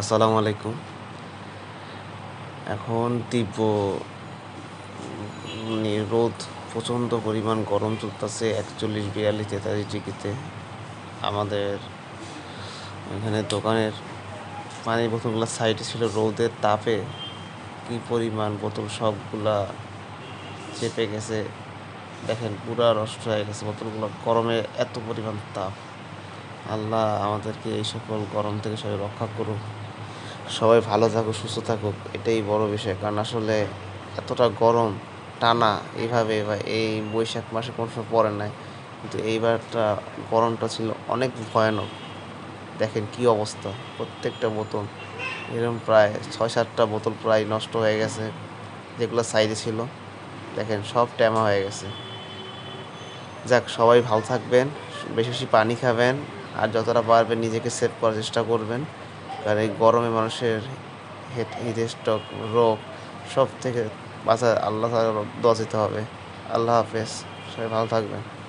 আসসালামু আলাইকুম। এখন তীব্র রোদ প্রচণ্ড পরিমাণ গরম চলতেছে, একচল্লিশ, বিয়াল্লিশ, তেতাল্লিশ ডিগ্রিতে। আমাদের এখানে দোকানের পানির বোতলগুলো সাইডে ছিল রোদের তাপে কী পরিমাণ বোতল সবগুলা চেপে গেছে। দেখেন পুরা নষ্ট হয়ে গেছে বোতলগুলো। গরমে এত পরিমাণ তাপ। আল্লাহ আমাদেরকে এই সকল গরম থেকে সবাই রক্ষা করুক। সবাই ভালো থাকুক, সুস্থ থাকুক, এটাই বড় বিষয়। কারণ আসলে এতটা গরম টানা এইভাবে বা এই বৈশাখ মাসে কোনো সময় পড়ে নাই। কিন্তু এইবারটা গরমটা ছিল অনেক ভয়ানক। দেখেন কি অবস্থা, প্রত্যেকটা বোতল। এরকম প্রায় ছয় সাতটা বোতল প্রায় নষ্ট হয়ে গেছে, যেগুলো সাইডে ছিল। দেখেন সব ট্যামা হয়ে গেছে। যাক, সবাই ভালো থাকবেন, বেশি বেশি পানি খাবেন। যতটা পারবেন নিজেকে সেভ করার চেষ্টা করবেন। কারণ এই গরমে মানুষের হেড হিট রোগ সব থেকে বাঁচা আল্লাহ দোয়া দিতে হবে। আল্লাহ হাফেজ। সবাই ভালো থাকবেন।